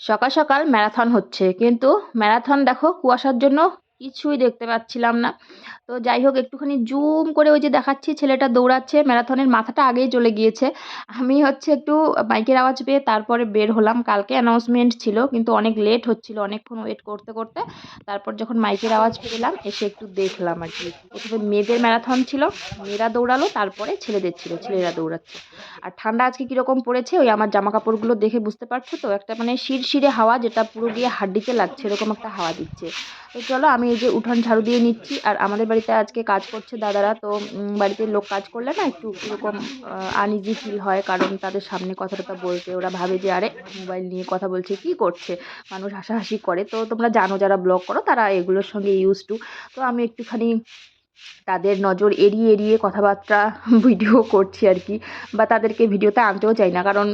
সকাল সকাল ম্যারাথন হচ্ছে কিন্তু ম্যারাথন দেখো কুয়াশার জন্য কিছুই দেখতে পাচ্ছিলাম না। তো যাই হোক, একটুখানি জুম করে ওই যে দেখাচ্ছি, ছেলেটা দৌড়াচ্ছে, ম্যারাথনের মাথাটা আগেই চলে গিয়েছে। আমি হচ্ছে একটু বাইকের আওয়াজ পেয়ে তারপরে বের হলাম। কালকে অ্যানাউন্সমেন্ট ছিল, কিন্তু অনেক লেট হচ্ছিল, অনেকক্ষণ ওয়েট করতে করতে। তারপর যখন মাইকের আওয়াজ পেলাম, এসে একটু দেখলাম আর কি। প্রথমে মেয়েদের ম্যারাথন ছিল, মেয়েরা দৌড়ালো, তারপরে ছেলেদের ছিল, ছেলেরা দৌড়াচ্ছে। আর ঠান্ডা আজকে কীরকম পড়েছে, ওই আমার জামা কাপড়গুলো দেখে বুঝতে পারছ তো? একটা মানে শিরশিরে হাওয়া, যেটা পুরো গিয়ে হাড্ডিতে লাগছে, এরকম একটা হাওয়া দিচ্ছে। তো চলো, আমি এই যে উঠান ঝাড়ু দিয়ে নিচ্ছি। আর আমাদের বাড়িতে আজকে কাজ করছে দাদারা, তো বাড়িতে লোক কাজ করলে না একটু এরকম আনইজি ফিল হয়, কারণ তাদের সামনে কথা টথা বলতে ওরা ভাবে যে, আরে মোবাইল নিয়ে কথা বলছে, কি করছে? মানুষ হাসাহাসি করে। তো তোমরা জানো, যারা ব্লগ করো, তারা এগুলোর সঙ্গে ইউজ টু তো আমি একটুখানি তাদের নজর এড়িয়ে এড়িয়ে কথাবার্তা ভিডিও করছি আর কি। বা তাদেরকে ভিডিওতে আনতেও চাই না, কারণ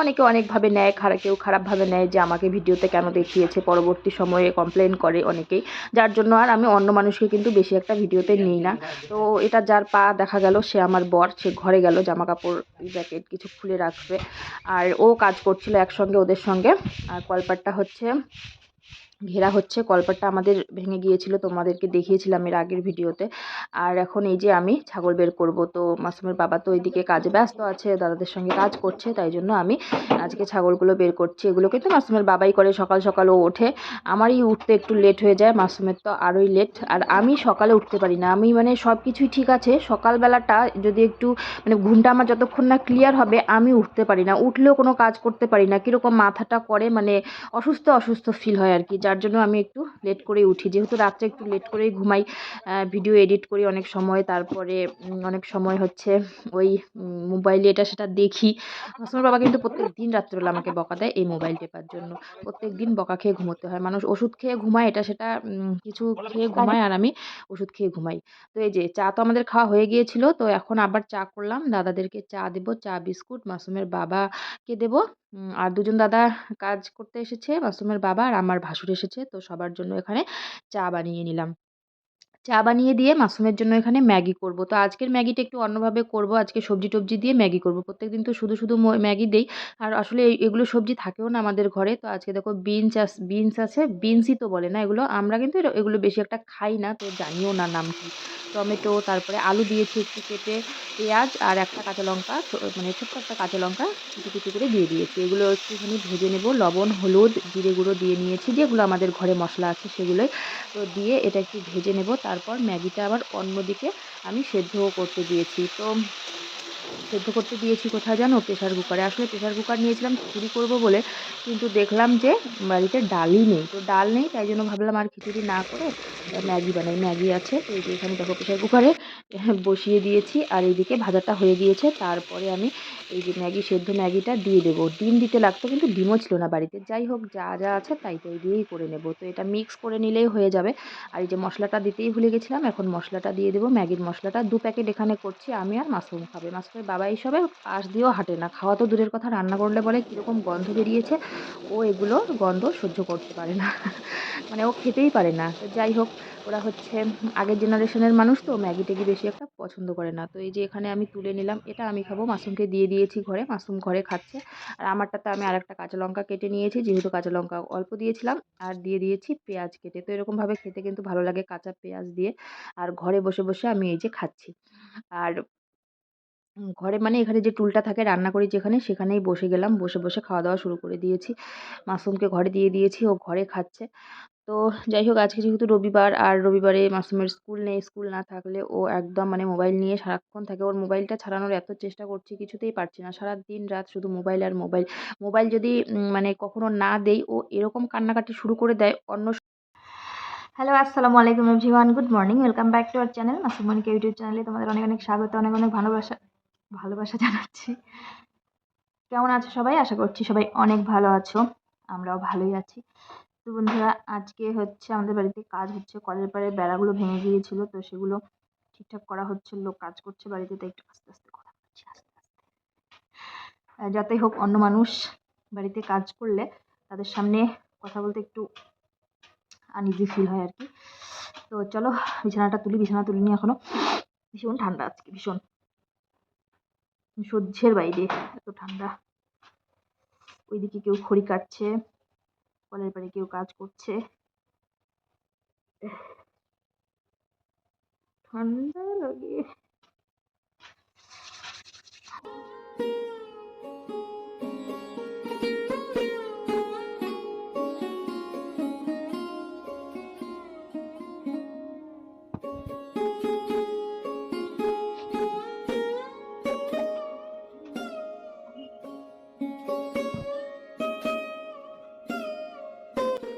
অনেকে অনেকভাবে নেয় খারাপ কেউ খারাপভাবে নেয় যে আমাকে ভিডিওতে কেন দেখিয়েছে, পরবর্তী সময়ে কমপ্লেন করে অনেকেই। যার জন্য আর আমি অন্য মানুষকে কিন্তু বেশি একটা ভিডিওতে নিই না। তো এটা যার পা দেখা গেল, সে আমার বর, সে ঘরে গেল জামা কাপড় জ্যাকেট কিছু খুলে রাখবে। আর ও কাজ করছিল একসঙ্গে, ওদের সঙ্গে। আর কলপারটা হচ্ছে ঘেরা হচ্ছে, কলপাটটা আমাদের ভেঙে গিয়েছিল তোমাদেরকে দেখিয়েছিলাম এর আগের ভিডিওতে। আর এখন এই যে আমি ছাগল বের করব, তো মাসুমের বাবা তো ওইদিকে কাজে ব্যস্ত আছে, দাদাদের সঙ্গে কাজ করছে, তাই জন্য আমি আজকে ছাগলগুলো বের করছি। এগুলোকে তো মাসুমের বাবাই করে, সকাল সকাল ও ওঠে। আমারই উঠতে একটু লেট হয়ে যায়, মাসুমের তো আরোই লেট আর আমি সকালে উঠতে পারি না, আমি মানে সব কিছুই ঠিক আছে, সকালবেলাটা যদি একটু মানে ঘুমটা আমার যতক্ষণ না ক্লিয়ার হবে, আমি উঠতে পারি না। উঠলেও কোনো কাজ করতে পারি না, কীরকম মাথাটা করে মানে অসুস্থ অসুস্থ ফিল হয় আর কি, যার জন্য আমি একটু লেট করেই উঠি। যেহেতু রাত্রে একটু লেট করেই ঘুমাই ভিডিও এডিট করি অনেক সময়। তারপরে অনেক সময় হচ্ছে ওই মোবাইলে এটা সেটা দেখি। আমার বাবা কিন্তু প্রত্যেক দিন রাত্রেবেলা আমাকে বকা দেয় এই মোবাইল টেপার জন্য। প্রত্যেক দিন বকা খেয়ে ঘুমোতে হয়। মানুষ ওষুধ খেয়ে ঘুমায়, এটা সেটা কিছু খেয়ে ঘুমায় আর আমি ওষুধ খেয়ে ঘুমাই। তো এই যে, চা তো আমাদের খাওয়া হয়ে গিয়েছিল, তো এখন আবার চা করলাম। দাদাদেরকে চা দেবো, চা, বিস্কুট, মাসুমের বাবাকে দেবো। আর দুজন দাদা কাজ করতে এসেছে, মাসুমের বাবা আর আমার ভাসুর এসেছে, তো সবার জন্য এখানে চা বানিয়ে নিলাম। চা বানিয়ে দিয়ে মাসুমের জন্য এখানে ম্যাগি করব। তো আজকের ম্যাগিটা একটু অন্যভাবে করব, আজকে সবজি টবজি দিয়ে ম্যাগি করব। প্রত্যেক দিন তো শুধু শুধু ম্যাগি দেই। আর আসলে এগুলো সবজি থাকেও না আমাদের ঘরে। তো আজকে দেখো বিনস আস, বিনস আছে, বিনসই তো বলে না এগুলো। আমরা কিন্তু এগুলো বেশি একটা খাই না, তো জানিও না নাম কি। টমেটো, তারপরে আলু দিয়েছি একটু কেটে পেঁয়াজ আর একটা কাঁচা লঙ্কা মানে ছোট্ট একটা কাঁচা লঙ্কা কুচি কুচি করে দিয়ে দিয়েছি। এগুলো একটুখানি ভেজে নেব, লবণ, হলুদ, জিরে গুঁড়ো দিয়ে নিয়েছি। যেগুলো আমাদের ঘরে মশলা আছে সেগুলোই তো দিয়ে এটা একটু ভেজে নেব। তারপর ম্যাগিটা আবার অন্যদিকে আমি সেদ্ধও করতে দিয়েছি। তো সেদ্ধ করতে দিয়েছি কোথায় জানো? প্রেশার কুকারে। আসলে প্রেশার কুকার নিয়েছিলাম, খিচুড়ি করব বলে, কিন্তু দেখলাম যে বাড়িতে ডালই নেই। তো ডাল নেই, তাই জন্য ভাবলাম আর খিচুড়ি না করে ম্যাগি বানাই। ম্যাগি আছে, তো এই যে এখানে দেখো প্রেশার কুকারে বসিয়ে দিয়েছি। আর এইদিকে ভাজাটা হয়ে গিয়েছে। তারপরে আমি এই যে ম্যাগি, সেদ্ধ ম্যাগিটা দিয়ে দেবো। ডিম দিতে লাগতো কিন্তু ডিমও ছিল না বাড়িতে। যাই হোক, যা যা আছে তাই তাই দিয়েই করে নেব। তো এটা মিক্স করে নিলেই হয়ে যাবে। আর এই যে মশলাটা দিতেই ভুলে গেছিলাম, এখন মশলাটা দিয়ে দেবো। ম্যাগির মশলাটা দু প্যাকেট এখানে করছি, আমি আর মাশরুম খাবে। মাশরুমের বাবা এইসবে পাশ দিয়েও হাঁটে না। খাওয়া তো দূরের কথা, রান্না করলে বলে কীরকম গন্ধ বেরিয়েছে। ও এগুলো গন্ধ সহ্য করতে পারে না। মানে ও খেতেই পারে না। তো যাই হোক, ওরা হচ্ছে আগের জেনারেশনের মানুষ তো ম্যাগি ট্যাগি বেশি একটা পছন্দ করে না। তো এই যে এখানে আমি তুলে নিলাম, এটা আমি খাব। মাশরুমকে দিয়ে দিয়েছি ঘরে মাশরুম ঘরে খাচ্ছে। আর আমারটাতে আমি আর একটা কাঁচা লঙ্কা কেটে নিয়েছি, যেহেতু কাঁচা লঙ্কা অল্প দিয়েছিলাম, আর দিয়ে দিয়েছি পেঁয়াজ কেটে। তো এরকমভাবে খেতে কিন্তু ভালো লাগে কাঁচা পেঁয়াজ দিয়ে। আর ঘরে বসে বসে আমি এই যে খাচ্ছি। আর ঘরে মানে এখানে যে টুলটা থাকে রান্না করি যেখানে, সেখানেই বসে গেলাম। বসে বসে খাওয়া দাওয়া শুরু করে দিয়েছি। মাসুমকে ঘরে দিয়ে দিয়েছি, ও ঘরে খাচ্ছে। তো যাই হোক আজকে যেহেতু রবিবার আর রবিবারে মাসুমের স্কুল নেই, স্কুল না থাকলে ও একদম মানে মোবাইল নিয়ে সারাক্ষণ থাকে। ওর মোবাইলটা ছাড়ানোর এত চেষ্টা করছি, কিছুতেই পারছি না। সারা দিন রাত শুধু মোবাইল আর মোবাইল। মোবাইল যদি মানে কখনো না দেই, ও এরকম কান্নাকাটি শুরু করে দেয়, অন্য হ্যালো আসসালামু আলাইকুম everyone good morning welcome back to our channel মাসুমনিকে YouTube চ্যানেলে তোমাদের অনেক অনেক স্বাগত, অনেক অনেক ভালোবাসা ভালোবাসা জানাচ্ছি। কেমন আছো সবাই? আশা করছি সবাই অনেক ভালো আছো। আমরাও ভালোই আছি। তো বন্ধুরা, আজকে হচ্ছে আমাদের বাড়িতে কাজ হচ্ছে। কলের পাড়ে বেড়াগুলো ভেঙে গিয়েছিল, তো সেগুলো ঠিকঠাক করা হচ্ছে, লোক কাজ করছে বাড়িতে, তাই একটু আস্তে আস্তে কথা বলছি আস্তে আস্তে। যাতে হোক, অন্য মানুষ বাড়িতে কাজ করলে তাদের সামনে কথা বলতে একটু আনইজি ফিল হয় আর কি। তো চলো, বিছানাটা তুলি, বিছানা তুলিনি এখনও। ভীষণ ঠান্ডা আজকে, ভীষণ। সহ্যের বাইরে, এত ঠান্ডা। ওইদিকে কেউ খড়ি কাটছে। কলের পাড়ে কেউ কাজ করছে। ঠান্ডা লাগে।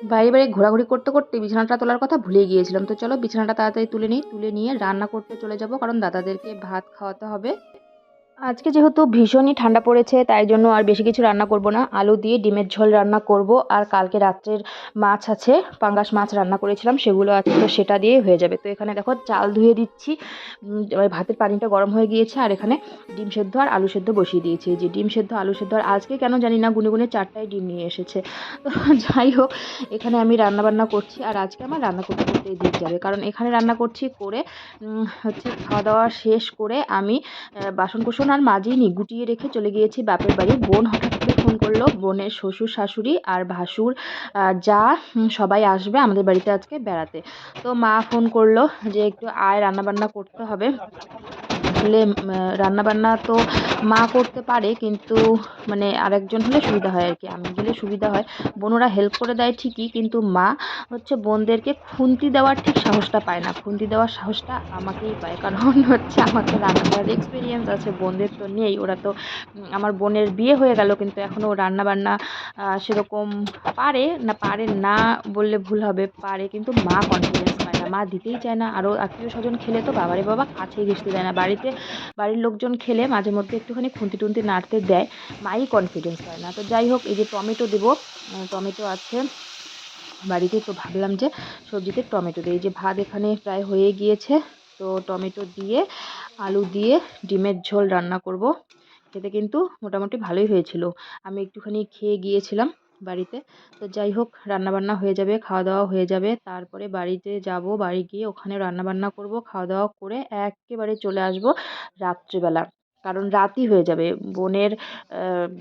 বাইরে বাইরে ঘোরাঘুরি করতে করতে বিছানাটা তোলার কথা ভুলে গিয়েছিলাম। তো চলো বিছানাটা তাড়াতাড়ি তুলে নিই। তুলে নিয়ে রান্না করতে চলে যাব। কারণ দাদাদেরকে ভাত খাওয়াতে হবে। আজকে যেহেতু ভীষণই ঠান্ডা পড়েছে, তাই জন্য আর বেশি কিছু রান্না করব না। আলু দিয়ে ডিমের ঝোল রান্না করব, আর কালকে রাত্রের মাছ আছে, পাঙ্গাস মাছ রান্না করেছিলাম, সেগুলো আছে, তো সেটা দিয়েই হয়ে যাবে। তো এখানে দেখো চাল ধুয়ে দিচ্ছি ভাতের পানিটা গরম হয়ে গিয়েছে, আর এখানে ডিম সেদ্ধ আর আলু সেদ্ধ বসিয়ে দিয়েছি। যে ডিম সেদ্ধ, আলু সেদ্ধ, আর আজকে কেন জানি না, গুনে গুনে চারটায় ডিম নিয়ে এসেছে। তো যাই হোক, এখানে আমি রান্না বান্না করছি, আর আজকে আমার রান্না করতে করতে দিক যাবে। কারণ এখানে রান্না করছি করে হচ্ছে খাওয়া দাওয়া শেষ করে আমি বাসন কোসন আর নি গুটিয়ে রেখে চলে গিয়েছি বাপের বাড়ি, বোন হঠাৎ করে ফোন করল, বোনের শ্বশুর, শাশুড়ি আর ভাসুর যা সবাই আসবে আমাদের বাড়িতে আজকে বেড়াতে। তো মা ফোন করল যে একটু আয় রান্না বান্না করতে হবে। আসলে রান্না বান্না তো মা করতে পারে কিন্তু মানে আরেকজন হলে সুবিধা হয় আর কি আমি গেলে সুবিধা হয়। বোনরা হেল্প করে দেয় ঠিকই কিন্তু মা হচ্ছে বোনদেরকে খুন্তি দেওয়ার ঠিক সাহসটা পায় না। খুন্তি দেওয়ার সাহসটা আমাকেই পায় কারণ হচ্ছে আমাকে রান্না করার এক্সপিরিয়েন্স আছে বোনদের তো নেই ওরা তো আমার বোনের বিয়ে হয়ে গেল কিন্তু এখনও রান্না বান্না আহ, সেরকম পারে না পারে না বললে ভুল হবে পারে কিন্তু মা কনফিডেন্স পায় না। মা দিতেই চায় না। আরও আত্মীয় স্বজন খেলে তো বাবারে বাবা কাছেই ঘেসতে দেয় না। বাড়িতে, বাড়ির লোকজন খেলে মাঝে মধ্যে একটুখানি খুন্তি টুন্তি নাড়তে দেয়। মাই কনফিডেন্স পায় না। তো যাই হোক, এই যে টমেটো দেবো টমেটো আছে। বাড়িতে তো ভাবলাম যে সবজিতে টমেটো দিই। এই যে ভাত এখানে প্রায় হয়ে গিয়েছে। তো টমেটো দিয়ে, আলু দিয়ে ডিমের ঝোল রান্না করব। খেতে কিন্তু মোটামুটি ভালোই হয়েছিল। আমি একটুখানি খেয়ে গিয়েছিলাম। বাড়িতে। তো যাই হোক, রান্নাবান্না হয়ে যাবে খাওয়া দাওয়া হয়ে যাবে। তারপরে বাড়িতে যাব, বাড়ি গিয়ে ওখানে রান্নাবান্না করব খাওয়া দাওয়া করে একেবারে চলে আসব রাত্রিবেলা। কারণ রাতই হয়ে যাবে। বোনের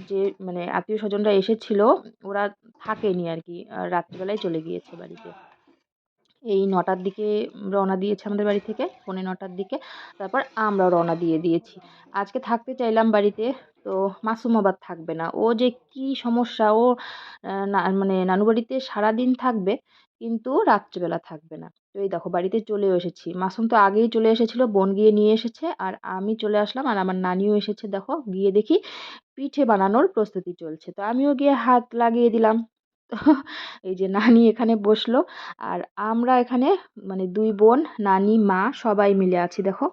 যে মানে আত্মীয় স্বজনরা এসেছিল, ওরা থাকেনি আর কি রাত্রিবেলায় চলে গিয়েছে বাড়িতে। এই নটার দিকে রওনা দিয়েছে আমাদের বাড়ি থেকে, পৌনে নটার দিকে। তারপর আমরাও রওনা দিয়ে দিয়েছি। আজকে থাকতে চাইলাম বাড়িতে, তো মাসুম আবার থাকবে না। ও যে কি সমস্যা, ও মানে নানু বাড়িতে সারাদিন থাকবে, কিন্তু রাত্রিবেলা থাকবে না। তো এই দেখো, বাড়িতে চলেও এসেছি। মাসুম তো আগেই চলে এসেছিল, বোন গিয়ে নিয়ে এসেছে, আর আমি চলে আসলাম, আর আমার নানিও এসেছে, দেখো, গিয়ে দেখি পিঠে বানানোর প্রস্তুতি চলছে। তো আমিও গিয়ে হাত লাগিয়ে দিলাম। এই যে নানি এখানে বসল। আর আমরা এখানে মানে দুই বোন, নানি, মা সবাই মিলে আছি, দেখো।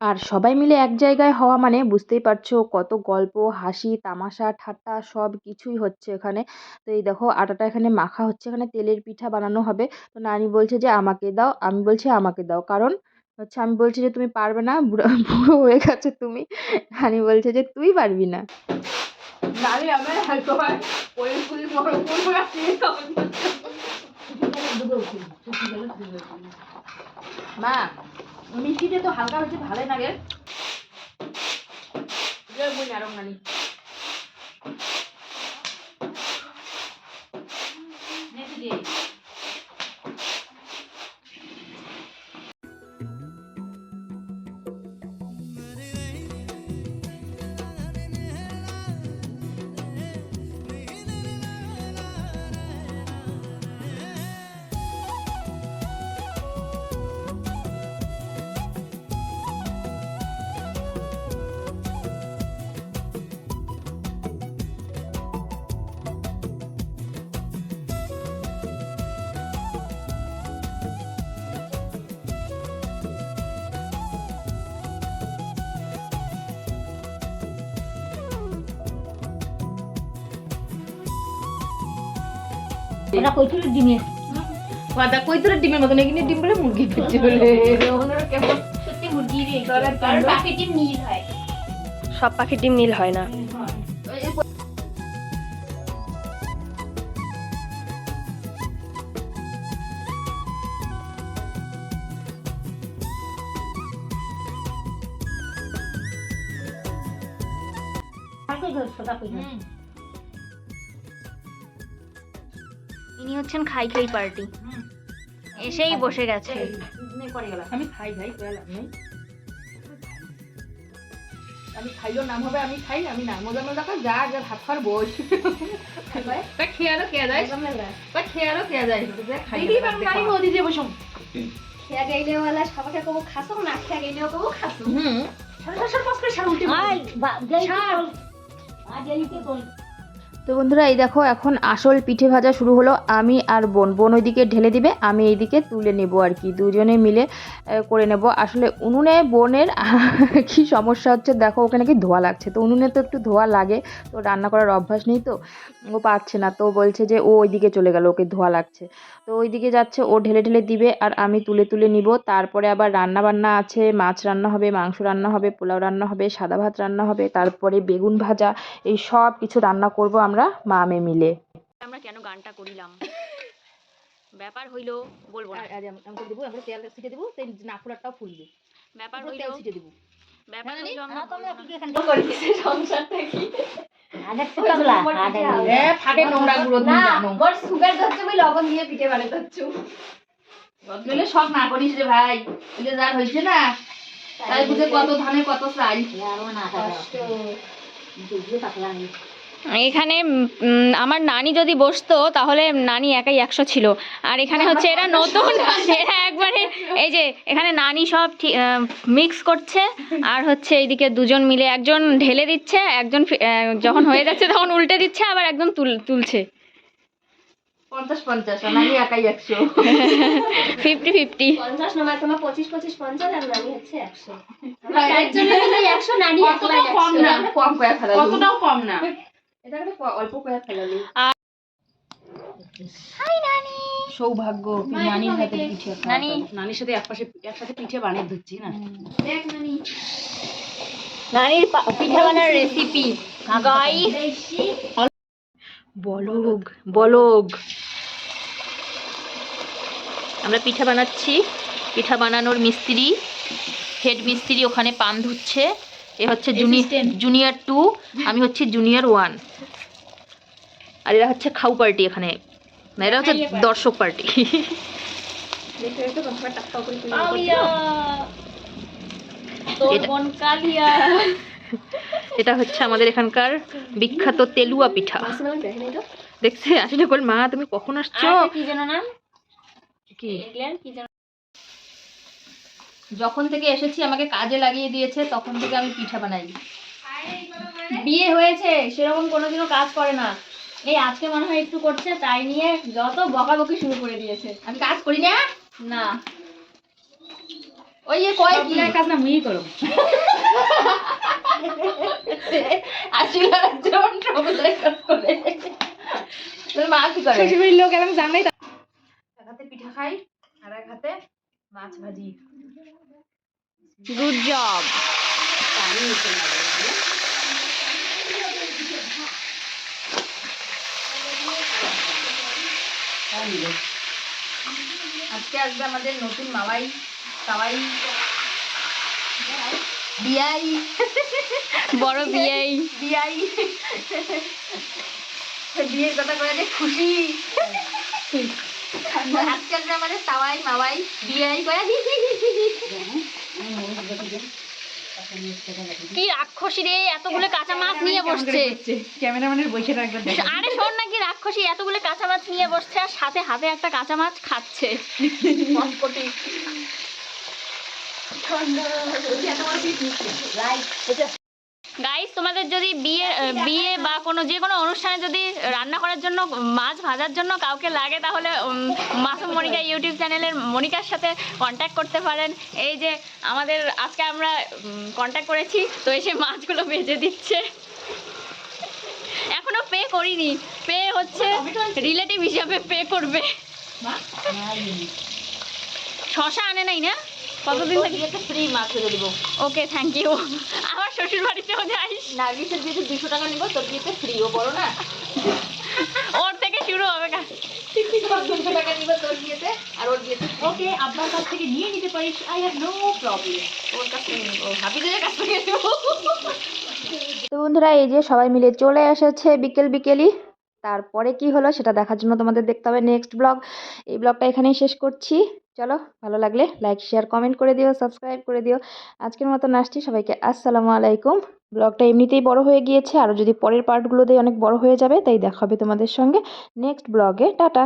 আর সবাই মিলে এক জায়গায় হওয়া মানে বুঝতেই পারছ কত গল্প, হাসি, তামাশা, ঠাট্টা সব কিছুই হচ্ছে এখানে। তো এই দেখো আটাটা এখানে মাখা হচ্ছে, এখানে তেলের পিঠা বানানো হবে। তো নানি বলছে যে, আমাকে দাও। আমি বলছি, আমাকে দাও। কারণ হচ্ছে আমি বলছি যে, তুমি পারবে না, বুড়ো বুড়ো হয়ে গেছো তুমি। নানি বলছে যে, তুই পারবি না। Dale, dame el alcohol. Voy a escurrir por el culo así. মা মিষ্টিতে তো হালকা হয়েছে ভালোই লাগে বই না রঙানি নেক্সট ওটা কইছিল ডিমের কই তোর ডিমের মতন এখানে ডিম বলে মুরগি দিচ্ছে বলে। ওনারা কেমন? সত্যি মুরগি রে কারণ পাখির ডিম নীল হয়। সব পাখির ডিম নীল হয় না। আর ইনি হচ্ছেন খাই খাই পার্টি। এসেই বসে গেছে। আমি খাই নেই। আমি খাইলো নাম হবে আমি খাই আমি না মজা মজা করে যা যা ভাত খাওয়ার বস তা খেয়ালো খেয়া যায়। তা খেয়ালো খেয়া যায়। দেখি পারো নাই মোদি যে বসুম খেয়া গেলেও ওলা সবাইকে কবো খাসো না খেয়া গেলেও কবো খাসো। হুম। সারা সারা পাস করে সারা উল্টে আই বা যাই ছাড়। আজ এইকে কই তো বন্ধুরা, এই দেখো, এখন আসল পিঠে ভাজা শুরু হলো। আমি আর বোন বোন ওইদিকে ঢেলে দিবে, আমি এইদিকে তুলে নেব আর কি। দুজনে মিলে করে নেব। আসলে উনুনে বোনের কি সমস্যা হচ্ছে, দেখো, ওকে নাকি ধোয়া লাগছে। তো উনুনে তো একটু ধোয়া লাগে, তো রান্না করার অভ্যাস নেই তো, ও পারছে না। তো বলছে যে, ও ওইদিকে চলে গেল, ওকে ধোয়া লাগছে। তো ওইদিকে যাচ্ছে, ও ঢেলে ঢেলে দিবে, আর আমি তুলে তুলে নিব। তারপরে আবার রান্না বান্না আছে, মাছ রান্না হবে, মাংস রান্না হবে, পোলাও রান্না হবে, সাদা ভাত রান্না হবে, তারপরে বেগুন ভাজা, এই সব কিছু রান্না করব আমরা। মা মেয়ে মিলে। আমরা কেন গানটা করিলাম? ব্যাপার হইল বলব না। আজ আমি করে দেবো আমরা তেল ছিটে দেবো সেই নাকুড়াটাও ফুলবে। ব্যাপার হইল তেল ছিটে দেবো। ব্যাপার হইল আমরা সংসার থেকে সব না করিস রে ভাই। যার হয়েছে না তাই বুঝে কত ধানে কত চাই আরও না এখানে আমার নানি যদি বসতো তাহলে নানি একাই একশো ছিল। আর এখানে হচ্ছে এরা নতুন এরা একবারে এই যে এখানে নানি সব মিক্স করছে। আর হচ্ছে এইদিকে দুজন মিলে একজন ঢেলে দিচ্ছে একজন ফি- যখন হয়ে যাচ্ছে তখন উল্টে দিচ্ছে আবার একদম তুল তুলছে। পঞ্চাশ পঞ্চাশ আমি একাই একশো। Fifty fifty. পঞ্চাশ নম্বর তোমার পঁচিশ পঁচিশ পঞ্চাশ আর নানি হচ্ছে একশো। মিলে একশো নানি কম না। কম করে ফেলালি কম না। এটা কিন্তু অল্প করে ফেলালি সৌভাগ্য নানির হাতে পিঠে নানি। নানির সাথে একপাশে একসাথে পিঠে বানিয়ে ধরছি না? দেখ নানি নানির পিঠা বানার রেসিপি গাইস বলগ বলগ। আমরা পিঠা বানাচ্ছি। পিঠা বানানোর মিস্ত্রি হেড মিস্ত্রি ওখানে পান ধুচ্ছে। এ হচ্ছে জুনিয়র জুনিয়র টু আমি হচ্ছে জুনিয়র ওয়ান আর এরা হচ্ছে খাউ পার্টি এখানে। এরা হচ্ছে দর্শক পার্টি এটা- হচ্ছে আমাদের এখানকার বিখ্যাত তেলুয়া পিঠা। দেখছে আসলে কল মা তুমি কখন আসছো? কি যেন নাম? কি? যখন থেকে এসেছি আমাকে কাজে লাগিয়ে দিয়েছে তখন থেকে আমি পিঠা বানাই। বিয়ে হয়েছে সেরকম কোনোদিনও কাজ করে না। এই আজকে মনে হয় একটু করছে তাই নিয়ে যত বকাবকি শুরু করে দিয়েছে। আমি কাজ করি না? না। ওই যে কয় কি কাজ না মুই করো। আসলে জন সবাই কাজ করে। মা কি করে? শ্বশুরবাড়ির লোক এরকম জানাই এক হাতে পিঠা খাই আর এক হাতে মাছ ভাজি গুড জব আজকে আসবে আমাদের নতুন মামাই সবাই বিয়াই। বড় বিয়াই। বিয়াই। বিয়ের কথা করে খুশি। আমাদের বিয়াই। কি রাক্ষসী রে এতগুলো কাঁচা মাছ নিয়ে বসছে। ক্যামেরাম্যানের বসে রাখবে আরে শোন না কি রাক্ষসী এতগুলো কাঁচা মাছ নিয়ে বসছে আর সাথে হাতে একটা কাঁচা মাছ খাচ্ছে। গাইস তোমাদের যদি বিয়ে বিয়ে বা কোনো যে কোনো অনুষ্ঠানে যদি রান্না করার জন্য মাছ ভাজার জন্য কাউকে লাগে তাহলে মাসুম মনিকা ইউটিউব চ্যানেলের মনিকার সাথে কন্ট্যাক্ট করতে পারেন। এই যে আমাদের আজকে আমরা কন্ট্যাক্ট করেছি তো এসে মাছগুলো ভেজে দিচ্ছে। এখনও পে করিনি। পে হচ্ছে রিলেটিভ হিসাবে পে করবে। শশা আনে নাই না? কতদিন থেকে? ফ্রি মাছ দেবো। ওকে থ্যাংক ইউ আমার শ্বশুর বাড়িতেও যাইস নার্গিসের বিয়েতে দুশো টাকা নিবো তোর বিয়েতে ফ্রি ও না। ওর থেকে শুরু হবে কাজ। দুশো টাকা নিবো তোর বিয়েতে আর ওর বিয়েতে ওকে আপনার কাছ থেকে নিয়ে নিতে পারিস আই হ্যাভ নো প্রবলেম ওর কাছ থেকে নিবো হাবিজের কাছ থেকে নেব। তো বন্ধুরা এই যে সবাই মিলে চলে এসেছে বিকেল বিকেলই। তারপরে কি হলো সেটা দেখার জন্য তোমাদের দেখতে হবে নেক্সট ব্লগ এই ব্লগটা এখানেই শেষ করছি। চলো, ভালো লাগলে লাইক শেয়ার কমেন্ট করে দিও সাবস্ক্রাইব করে দিও। আজকের মতো নাচটি সবাইকে আসসালামু আলাইকুম। ব্লগটা এমনিতেই বড় হয়ে গিয়েছে আরও যদি পরের পার্টগুলো দিয়ে অনেক বড় হয়ে যাবে, তাই দেখা হবে তোমাদের সঙ্গে নেক্সট ব্লগে টাটা!